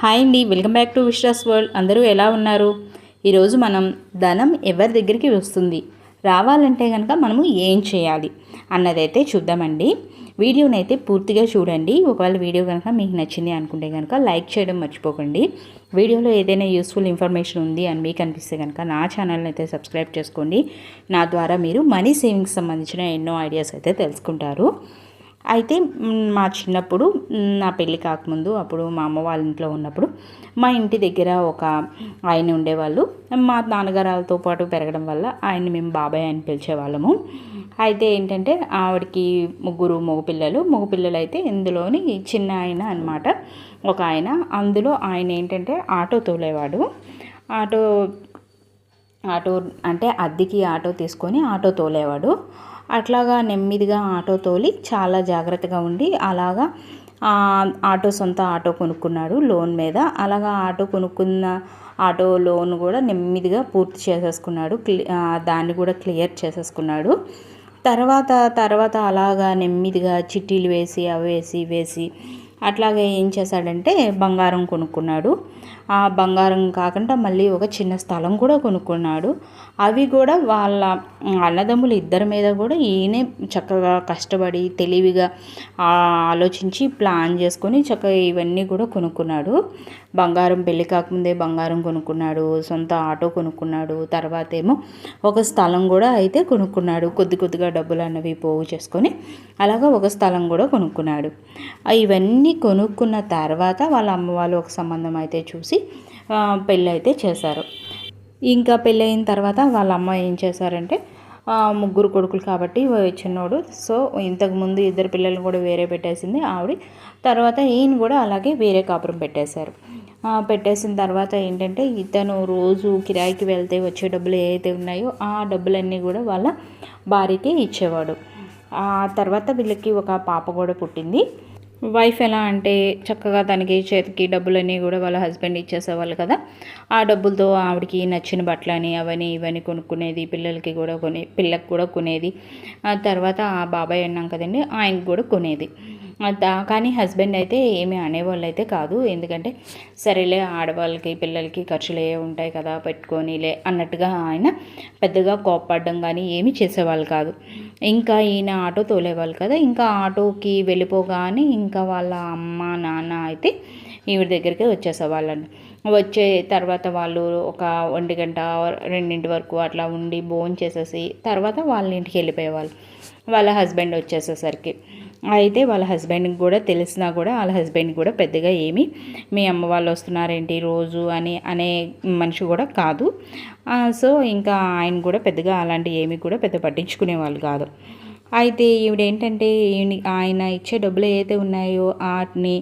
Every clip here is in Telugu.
హాయ్ అండి welcome back to Vishwas world. అందరూ ఎలా ఉన్నారు? ఈరోజు మనం ధనం ఎవరి దగ్గరికి వస్తుంది? రావాలంటే కనుక మనము ఏం చేయాలి అన్నదైతే చూద్దామండి. వీడియోని అయితే పూర్తిగా చూడండి. ఒకవేళ వీడియో కనుక మీకు నచ్చింది అనుకుంటే కనుక లైక్ చేయడం మర్చిపోకండి. వీడియోలో ఏదైనా యూస్ఫుల్ ఇన్ఫర్మేషన్ ఉంది అని మీకు అనిపిస్తే కనుక నా ఛానల్ని అయితే సబ్స్క్రైబ్ చేసుకోండి. నా ద్వారా మీరు మనీ సేవింగ్స్ సంబంధించిన ఎన్నో ఐడియాస్ అయితే తెలుసుకుంటారు. అయితే మా చిన్నప్పుడు నా పెళ్ళి కాకముందు అప్పుడు మా అమ్మ వాళ్ళ ఇంట్లో ఉన్నప్పుడు మా ఇంటి దగ్గర ఒక ఆయన ఉండేవాళ్ళు. మా నాన్నగారాలతో పాటు పెరగడం వల్ల ఆయన మేము బాబాయ్ అని పిలిచేవాళ్ళము. అయితే ఏంటంటే ఆవిడకి ముగ్గురు మగపిల్లలు మగపిల్లలు అయితే ఇందులోని చిన్న ఆయన అనమాట ఒక ఆయన. అందులో ఆయన ఏంటంటే ఆటో తోలేవాడు. ఆటో ఆటో అంటే అద్దెకి ఆటో తీసుకొని ఆటో తోలేవాడు. అట్లాగా నెమ్మదిగా ఆటో తోలి చాలా జాగ్రత్తగా ఉండి అలాగా ఆటో సొంత ఆటో కొనుక్కున్నాడు లోన్ మీద. అలాగా ఆటో కొనుక్కున్న ఆటో లోన్ కూడా నెమ్మదిగా పూర్తి చేసేసుకున్నాడు దాన్ని కూడా క్లియర్ చేసేసుకున్నాడు. తర్వాత తర్వాత అలాగా నెమ్మదిగా చిట్టీలు వేసి అవి వేసి వేసి అట్లాగే ఏం చేశాడంటే బంగారం కొనుక్కున్నాడు. ఆ బంగారం కాకుండా మళ్ళీ ఒక చిన్న స్థలం కూడా కొనుక్కున్నాడు. అవి కూడా వాళ్ళ అన్నదమ్ములు ఇద్దరి మీద కూడా ఈయనే చక్కగా కష్టపడి తెలివిగా ఆలోచించి ప్లాన్ చేసుకొని చక్కగా ఇవన్నీ కూడా కొనుక్కున్నాడు. బంగారం పెళ్ళి కాకముందే బంగారం కొనుక్కున్నాడు సొంత ఆటో కొనుక్కున్నాడు తర్వాత ఏమో ఒక స్థలం కూడా అయితే కొనుక్కున్నాడు. కొద్ది కొద్దిగా డబ్బులు అన్నవి పోగు చేసుకొని అలాగా ఒక స్థలం కూడా కొనుక్కున్నాడు. ఇవన్నీ కొనుక్కున్న తర్వాత వాళ్ళ అమ్మ వాళ్ళు ఒక సంబంధం అయితే చూసి పెళ్ళి అయితే చేశారు. ఇంకా పెళ్ళయిన తర్వాత వాళ్ళ అమ్మ ఏం చేశారంటే ముగ్గురు కొడుకులు కాబట్టి చిన్నోడు. సో ఇంతకుముందు ఇద్దరు పిల్లల్ని కూడా వేరే పెట్టేసింది ఆవిడ. తర్వాత ఈయన కూడా అలాగే వేరే కాపురం పెట్టేశారు. పెట్టేసిన తర్వాత ఏంటంటే ఇతను రోజు కిరాయికి వెళ్తే వచ్చే డబ్బులు ఏవైతే ఉన్నాయో ఆ డబ్బులన్నీ కూడా వాళ్ళ భార్యకి ఇచ్చేవాడు. ఆ తర్వాత వీళ్ళకి ఒక పాప కూడా పుట్టింది. వైఫ్ ఎలా అంటే చక్కగా తనకి చేతికి డబ్బులన్నీ కూడా వాళ్ళ హస్బెండ్ ఇచ్చేసేవాళ్ళు కదా. ఆ డబ్బులతో ఆవిడకి నచ్చిన బట్టలని అవన్నీ ఇవన్నీ కొనుక్కునేది పిల్లలకి కూడా కొనే పిల్లకి కూడా కొనేది. ఆ తర్వాత ఆ బాబాయ్ అన్నాం కదండి ఆయనకి కూడా కొనేది. కానీ హస్బెండ్ అయితే ఏమీ అనేవాళ్ళు అయితే కాదు. ఎందుకంటే సరేలే ఆడవాళ్ళకి పిల్లలకి ఖర్చులు ఏ ఉంటాయి కదా పెట్టుకొనిలే అన్నట్టుగా ఆయన పెద్దగా కోప్పడడం కానీ ఏమీ చేసేవాళ్ళు కాదు. ఇంకా ఈయన ఆటో తోలేవాళ్ళు కదా ఇంకా ఆటోకి వెళ్ళిపోగానే ఇంకా వాళ్ళ అమ్మ నాన్న అయితే ఈవిడ దగ్గరికి వచ్చేసేవాళ్ళండి. వచ్చే తర్వాత వాళ్ళు ఒక ఒంటి గంట రెండింటి వరకు అట్లా ఉండి భోజనం చేసేసి తర్వాత వాళ్ళ ఇంటికి వెళ్ళిపోయేవాళ్ళు. వాళ్ళ హస్బెండ్ వచ్చేసేసరికి. అయితే వాళ్ళ హస్బెండ్కి కూడా తెలిసినా కూడా వాళ్ళ హస్బెండ్ కూడా పెద్దగా ఏమి మీ అమ్మ వాళ్ళు వస్తున్నారేంటి రోజు అని అనే మనిషి కూడా కాదు. సో ఇంకా ఆయన కూడా పెద్దగా అలాంటి ఏమి కూడా పెద్ద పట్టించుకునే వాళ్ళు కాదు. అయితే ఈవిడ ఏంటంటే ఆయన ఇచ్చే డబ్బులు ఏదైతే ఉన్నాయో వాటిని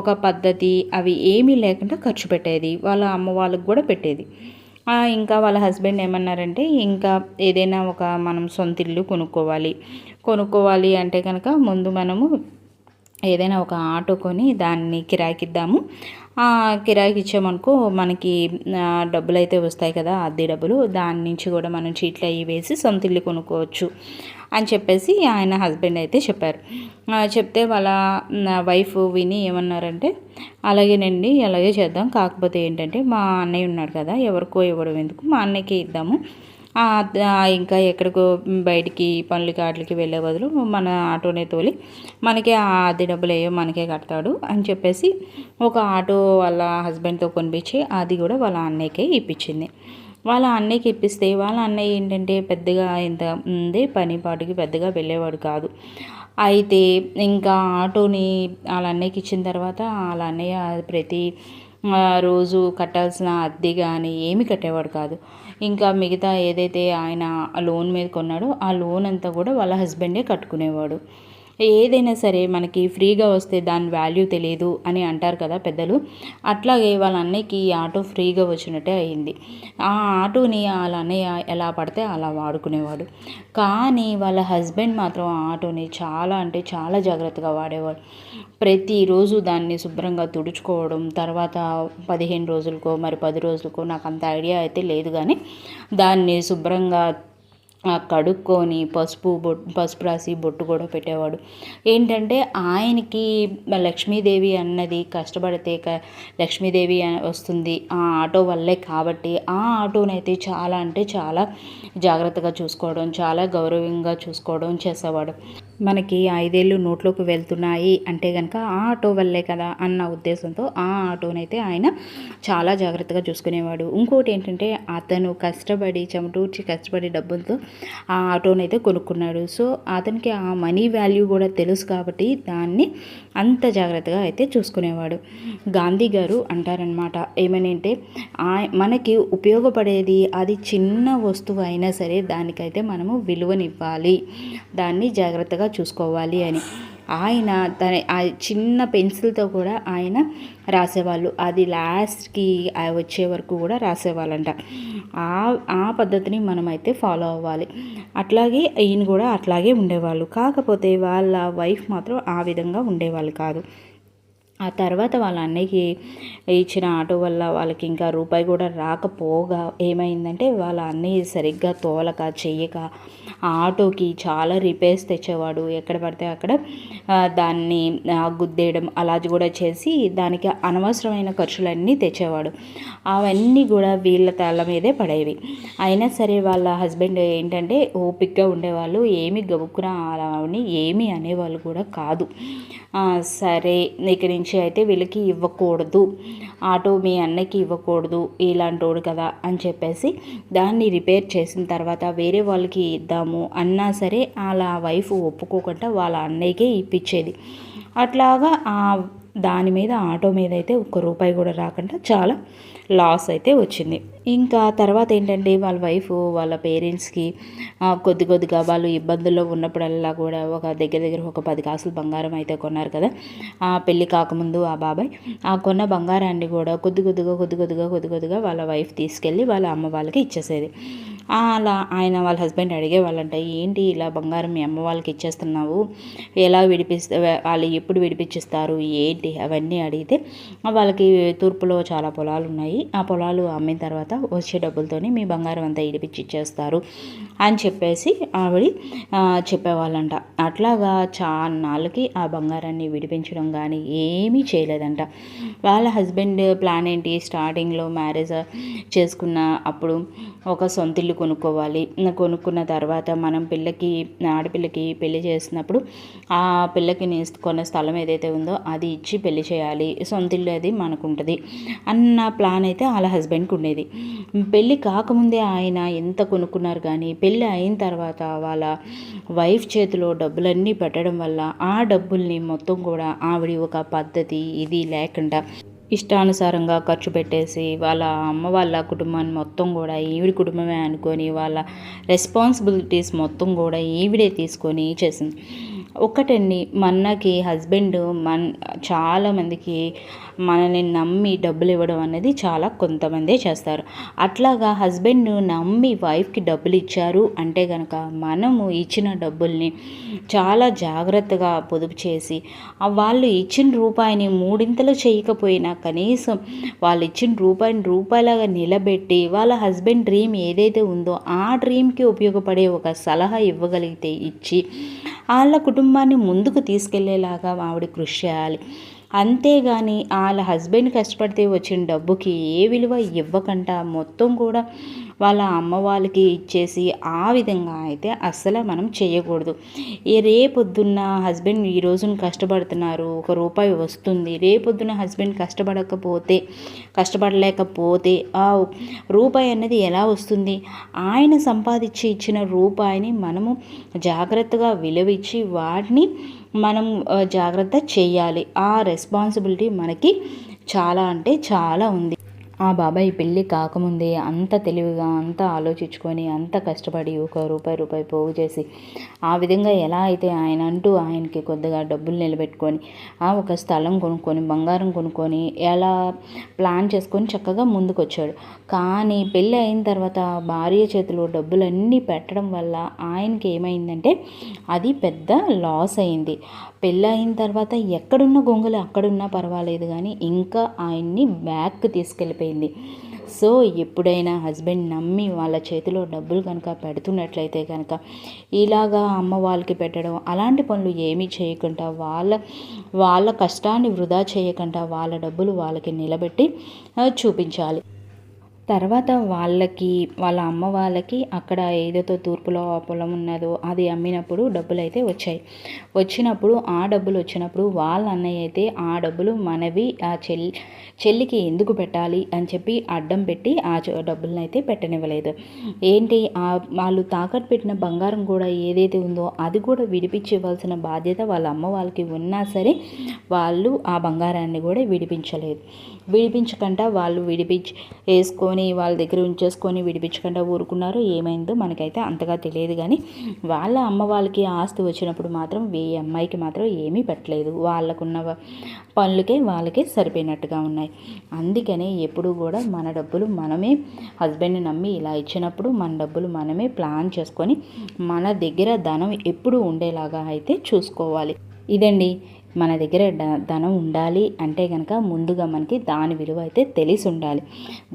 ఒక పద్ధతి అవి ఏమీ లేకుండా ఖర్చు పెట్టేది. వాళ్ళ అమ్మ వాళ్ళకి కూడా పెట్టేది. ఇంకా వాళ్ళ హస్బెండ్ ఏమన్నారంటే ఇంకా ఏదైనా ఒక మనం సొంత ఇల్లు కొనుక్కోవాలి. కొనుక్కోవాలి అంటే కనుక ముందు మనము ఏదైనా ఒక ఆటో కొని దాన్ని కిరాయికిద్దాము. కిరాయికి ఇచ్చామనుకో మనకి డబ్బులు అయితే వస్తాయి కదా అద్దె డబ్బులు. దాని నుంచి కూడా మనం చీట్లు అవి వేసి సొంత ఇల్లు కొనుక్కోవచ్చు. అని చెప్పేసి ఆయన హస్బెండ్ అయితే చెప్పారు. చెప్తే వాళ్ళ వైఫ్ విని ఏమన్నారంటే అలాగేనండి అలాగే చేద్దాం. కాకపోతే ఏంటంటే మా అన్నయ్య ఉన్నాడు కదా ఎవరికో ఇవ్వడం ఎందుకు? మా అన్నయ్యకే ఇద్దాము. ఇంకా ఎక్కడికో బయటికి పనులకి వాటికి వెళ్ళే బదులు మన ఆటోనే తోలి మనకే ఆ అద్దె డబ్బులు అయ్యో మనకే కడతాడు అని చెప్పేసి ఒక ఆటో వాళ్ళ హస్బెండ్తో కొనిపించి అది కూడా వాళ్ళ అన్నయ్యకే ఇప్పించింది. వాళ్ళ అన్నయ్యకి ఇప్పిస్తే వాళ్ళ అన్నయ్య ఏంటంటే పెద్దగా ఇంత ఉంది పని పాటుకి పెద్దగా వెళ్ళేవాడు కాదు. అయితే ఇంకా ఆటోని వాళ్ళ అన్నయ్యకి ఇచ్చిన తర్వాత వాళ్ళ అన్నయ్య ప్రతి రోజు కట్టాల్సిన అద్దె కానీ ఏమి కట్టేవాడు కాదు. ఇంకా మిగతా ఏదైతే ఆయన లోన్ మీద కొన్నాడో ఆ లోన్ అంతా కూడా వాళ్ళ హస్బెండే కట్టుకునేవాడు. ఏదైనా సరే మనకి ఫ్రీగా వస్తే దాని వాల్యూ తెలియదు అని అంటారు కదా పెద్దలు. అట్లాగే వాళ్ళ అన్నయ్యకి ఈ ఆటో ఫ్రీగా వచ్చినట్టే అయింది. ఆ ఆటోని వాళ్ళ అన్నయ్య ఎలా పడితే అలా వాడుకునేవాడు. కానీ వాళ్ళ హస్బెండ్ మాత్రం ఆ ఆటోని చాలా అంటే చాలా జాగ్రత్తగా వాడేవాడు. ప్రతిరోజు దాన్ని శుభ్రంగా తుడుచుకోవడం తర్వాత పదిహేను రోజులకో మరి పది రోజులకో నాకు అంత ఐడియా అయితే లేదు కానీ దాన్ని శుభ్రంగా కడుక్కొని పసుపు బొట్టు పసుపు రాసి బొట్టు కూడా పెట్టేవాడు. ఏంటంటే ఆయనకి లక్ష్మీదేవి అన్నది కష్టపడితే క లక్ష్మీదేవి వస్తుంది ఆ ఆటో వల్లే కాబట్టి ఆ ఆటోనైతే చాలా అంటే చాలా జాగ్రత్తగా చూసుకోవడం చాలా గౌరవంగా చూసుకోవడం చేసేవాడు. మనకి ఐదేళ్ళు నోట్లోకి వెళ్తున్నాయి అంటే కనుక ఆ ఆటో వల్లే కదా అన్న ఉద్దేశంతో ఆ ఆటోనైతే ఆయన చాలా జాగ్రత్తగా చూసుకునేవాడు. ఇంకోటి ఏంటంటే అతను కష్టపడి చెమటూర్చి కష్టపడి డబ్బులతో ఆ ఆటోనైతే కొనుక్కున్నాడు. సో అతనికి ఆ మనీ వాల్యూ కూడా తెలుసు కాబట్టి దాన్ని అంత జాగ్రత్తగా అయితే చూసుకునేవాడు. గాంధీ గారు అంటారనమాట ఏమని మనకి ఉపయోగపడేది అది చిన్న వస్తువు అయినా సరే దానికైతే మనము విలువనివ్వాలి. దాన్ని జాగ్రత్తగా జాగ్రత్తగా చూసుకోవాలి అని. ఆయన తన ఆ చిన్న పెన్సిల్తో కూడా ఆయన రాసేవాళ్ళు. అది లాస్ట్కి వచ్చే వరకు కూడా రాసేవాళ్ళంట. ఆ ఆ పద్ధతిని మనమైతే ఫాలో అవ్వాలి. అట్లాగే ఈయన కూడా అట్లాగే ఉండేవాళ్ళు. కాకపోతే వాళ్ళ వైఫ్ మాత్రం ఆ విధంగా ఉండేవాళ్ళు కాదు. ఆ తర్వాత వాళ్ళ అన్నయ్యకి ఇచ్చిన ఆటో వల్ల వాళ్ళకి ఇంకా రూపాయి కూడా రాకపోగా ఏమైందంటే వాళ్ళ అన్నయ్య సరిగ్గా తోలక చెయ్యక ఆ ఆటోకి చాలా రిపేర్స్ తెచ్చేవాడు. ఎక్కడ పడితే అక్కడ దాన్ని గుద్దేయడం అలా కూడా చేసి దానికి అనవసరమైన ఖర్చులన్నీ తెచ్చేవాడు. అవన్నీ కూడా వీళ్ళ తల మీదే పడేవి. అయినా సరే వాళ్ళ హస్బెండ్ ఏంటంటే ఓపిక్గా ఉండేవాళ్ళు. ఏమి గబుక్కున అలా ఏమీ అనేవాళ్ళు కూడా కాదు. సరే ఇక్కడి నుంచి అయితే వీళ్ళకి ఇవ్వకూడదు. ఆటో మీ అన్నకి ఇవ్వకూడదు. ఇలాంటోడు కదా అని చెప్పేసి దాన్ని రిపేర్ చేసిన తర్వాత వేరే వాళ్ళకి ఇద్దాము అన్నా సరే వాళ్ళ వైఫ్ ఒప్పుకోకుండా వాళ్ళ అన్నయ్యకే ఇప్పించేది. అట్లాగా ఆ దాని మీద ఆటో మీద అయితే ఒక్క రూపాయి కూడా రాకుండా చాలా లాస్ అయితే వచ్చింది. ఇంకా తర్వాత ఏంటంటే వాళ్ళ వైఫ్ వాళ్ళ పేరెంట్స్కి కొద్ది కొద్దిగా వాళ్ళు ఇబ్బందుల్లో ఉన్నప్పుడల్లా కూడా ఒక దగ్గర దగ్గర ఒక పది కాసులు బంగారం అయితే కొన్నారు కదా. ఆ పెళ్ళి కాకముందు ఆ బాబాయ్ ఆ కొన్న బంగారాన్ని కూడా కొద్ది కొద్దిగా కొద్ది కొద్దిగా కొద్ది కొద్దిగా వాళ్ళ వైఫ్ తీసుకెళ్ళి వాళ్ళ అమ్మ వాళ్ళకి ఇచ్చేసేది. అలా ఆయన వాళ్ళ హస్బెండ్ అడిగే వాళ్ళంట ఏంటి ఇలా బంగారం మీ అమ్మ వాళ్ళకి ఇచ్చేస్తున్నావు? ఎలా విడిపిస్తే వాళ్ళు ఎప్పుడు విడిపించిస్తారు ఏంటి? అవన్నీ అడిగితే వాళ్ళకి తూర్పులో చాలా పొలాలు ఉన్నాయి ఆ పొలాలు అమ్మిన తర్వాత వచ్చే డబ్బులతోనే మీ బంగారం అంతా ఇడిపించి ఇచ్చేస్తారు అని చెప్పేసి ఆవిడ చెప్పేవాళ్ళంట. అట్లాగా చాన్నాళ్ళకి ఆ బంగారాన్ని విడిపించడం కానీ ఏమీ చేయలేదంట. వాళ్ళ హస్బెండ్ ప్లాన్ ఏంటి? స్టార్టింగ్లో మ్యారేజ్ చేసుకున్న అప్పుడు ఒక సొంత ఇల్లు కొనుక్కోవాలి. కొనుక్కున్న తర్వాత మనం పిల్లకి ఆడపిల్లకి పెళ్ళి చేసినప్పుడు ఆ పిల్లకి కొన్న స్థలం ఏదైతే ఉందో అది ఇచ్చి పెళ్ళి చేయాలి. సొంత ఇల్లు అది మనకు ఉంటుంది అన్న ప్లాన్ అయితే వాళ్ళ హస్బెండ్కి ఉండేది. పెళ్ళి కాకముందే ఆయన ఎంత కొనుక్కున్నారు కానీ పెళ్ళి అయిన తర్వాత వాళ్ళ వైఫ్ చేతిలో డబ్బులన్నీ పెట్టడం వల్ల ఆ డబ్బుల్ని మొత్తం కూడా ఆవిడ ఒక పద్ధతి ఇది లేకుండా ఇష్టానుసారంగా ఖర్చు పెట్టేసి వాళ్ళ అమ్మ వాళ్ళ కుటుంబాన్ని మొత్తం కూడా ఈవిడ కుటుంబమే అనుకొని వాళ్ళ రెస్పాన్సిబిలిటీస్ మొత్తం కూడా ఈవిడే తీసుకొని చేసింది. ఒకటండి మన్నకి హస్బెండ్ మన చాలామందికి మనల్ని నమ్మి డబ్బులు ఇవ్వడం అనేది చాలా కొంతమందే చేస్తారు. అట్లాగా హస్బెండ్ నమ్మి వైఫ్కి డబ్బులు ఇచ్చారు అంటే కనుక మనము ఇచ్చిన డబ్బుల్ని చాలా జాగ్రత్తగా పొదుపు చేసి వాళ్ళు ఇచ్చిన రూపాయిని మూడింతలు చేయకపోయినా కనీసం వాళ్ళు ఇచ్చిన రూపాయిని రూపాయలాగా నిలబెట్టి వాళ్ళ హస్బెండ్ డ్రీమ్ ఏదైతే ఉందో ఆ డ్రీమ్కి ఉపయోగపడే ఒక సలహా ఇవ్వగలిగితే ఇచ్చి వాళ్ళ కుటుంబాన్ని ముందుకు తీసుకెళ్ళేలాగా ఆవిడ కృషి చేయాలి. అంతేగాని వాళ్ళ హస్బెండ్ కష్టపడితే వచ్చిన డబ్బుకి ఏ విలువ ఇవ్వకుండా మొత్తం కూడా వాళ్ళ అమ్మ వాళ్ళకి ఇచ్చేసి ఆ విధంగా అయితే అస్సలు మనం చేయకూడదు. ఏ రేపొద్దున్న హస్బెండ్ ఈ రోజున కష్టపడుతున్నారు ఒక రూపాయి వస్తుంది. రేపొద్దున హస్బెండ్ కష్టపడకపోతే కష్టపడలేకపోతే ఆ రూపాయి అనేది ఎలా వస్తుంది? ఆయన సంపాదించి ఇచ్చిన రూపాయిని మనము జాగ్రత్తగా విలువిచ్చి వాటిని మనం జాగ్రత్త చేయాలి. ఆ రెస్పాన్సిబిలిటీ మనకి చాలా అంటే చాలా ఉంది. ఆ బాబాయ్ పెళ్ళి కాకముందే అంత తెలివిగా అంత ఆలోచించుకొని అంత కష్టపడి ఒక రూపాయి రూపాయి పోగు చేసి ఆ విధంగా ఎలా అయితే ఆయన అంటూ ఆయనకి కొద్దిగా డబ్బులు నిలబెట్టుకొని ఆ ఒక స్థలం కొనుక్కొని బంగారం కొనుక్కొని ఎలా ప్లాన్ చేసుకొని చక్కగా ముందుకొచ్చాడు. కానీ పెళ్ళి అయిన తర్వాత భార్య చేతిలో డబ్బులన్నీ పెట్టడం వల్ల ఆయనకి ఏమైందంటే అది పెద్ద లాస్ అయింది. పెళ్ళి అయిన తర్వాత ఎక్కడున్న గొంగులు అక్కడున్నా పర్వాలేదు కానీ ఇంకా ఆయన్ని బ్యాక్ తీసుకెళ్ళిపోయి అయిపోయింది. సో ఎప్పుడైనా హస్బెండ్ నమ్మి వాళ్ళ చేతిలో డబ్బులు కనుక పెడుతున్నట్లయితే కనుక ఇలాగా అమ్మ వాళ్ళకి పెట్టడం అలాంటి పనులు ఏమీ చేయకుండా వాళ్ళ వాళ్ళ కష్టాన్ని వృధా చేయకుండా వాళ్ళ డబ్బులు వాళ్ళకి నిలబెట్టి చూపించాలి. తర్వాత వాళ్ళకి వాళ్ళ అమ్మ వాళ్ళకి అక్కడ ఏదైతే తూర్పులో పొలం ఉన్నదో అది అమ్మినప్పుడు డబ్బులు అయితే వచ్చాయి. వచ్చినప్పుడు ఆ డబ్బులు వచ్చినప్పుడు వాళ్ళ అన్నయ్య అయితే ఆ డబ్బులు మనవి ఆ చెల్లి చెల్లికి ఎందుకు పెట్టాలి అని చెప్పి అడ్డం పెట్టి ఆ డబ్బులను అయితే పెట్టనివ్వలేదు. ఏంటి? ఆ వాళ్ళు తాకట్టు పెట్టిన బంగారం కూడా ఏదైతే ఉందో అది కూడా విడిపించవలసిన బాధ్యత వాళ్ళ అమ్మ వాళ్ళకి ఉన్నా సరే వాళ్ళు ఆ బంగారాన్ని కూడా విడిపించలేదు. విడిపించకుండా వాళ్ళు విడిపించి వేసుకొని వాళ్ళ దగ్గర ఉంచేసుకొని విడిపించకుండా ఊరుకున్నారు ఏమైందో మనకైతే అంతగా తెలియదు కానీ వాళ్ళ అమ్మ వాళ్ళకి ఆస్తి వచ్చినప్పుడు మాత్రం వే అమ్మాయికి మాత్రం ఏమీ పెట్టలేదు. వాళ్ళకున్న పనులకే వాళ్ళకే సరిపోయినట్టుగా ఉన్నాయి. అందుకనే ఎప్పుడు కూడా మన డబ్బులు మనమే హస్బెండ్ని నమ్మి ఇలా ఇచ్చినప్పుడు మన డబ్బులు మనమే ప్లాన్ చేసుకొని మన దగ్గర ధనం ఎప్పుడు ఉండేలాగా అయితే చూసుకోవాలి. ఇదండి మన దగ్గర ధనం ఉండాలి అంటే కనుక ముందుగా మనకి దాని విలువ అయితే తెలిసి ఉండాలి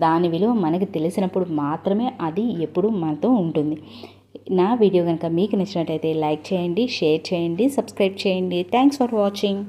దాని విలువ మనకి తెలిసినప్పుడు మాత్రమే అది ఎప్పుడు మనతో ఉంటుంది. నా వీడియో కనుక మీకు నచ్చినట్టయితే లైక్ చేయండి షేర్ చేయండి సబ్స్క్రైబ్ చేయండి. Thanks for watching.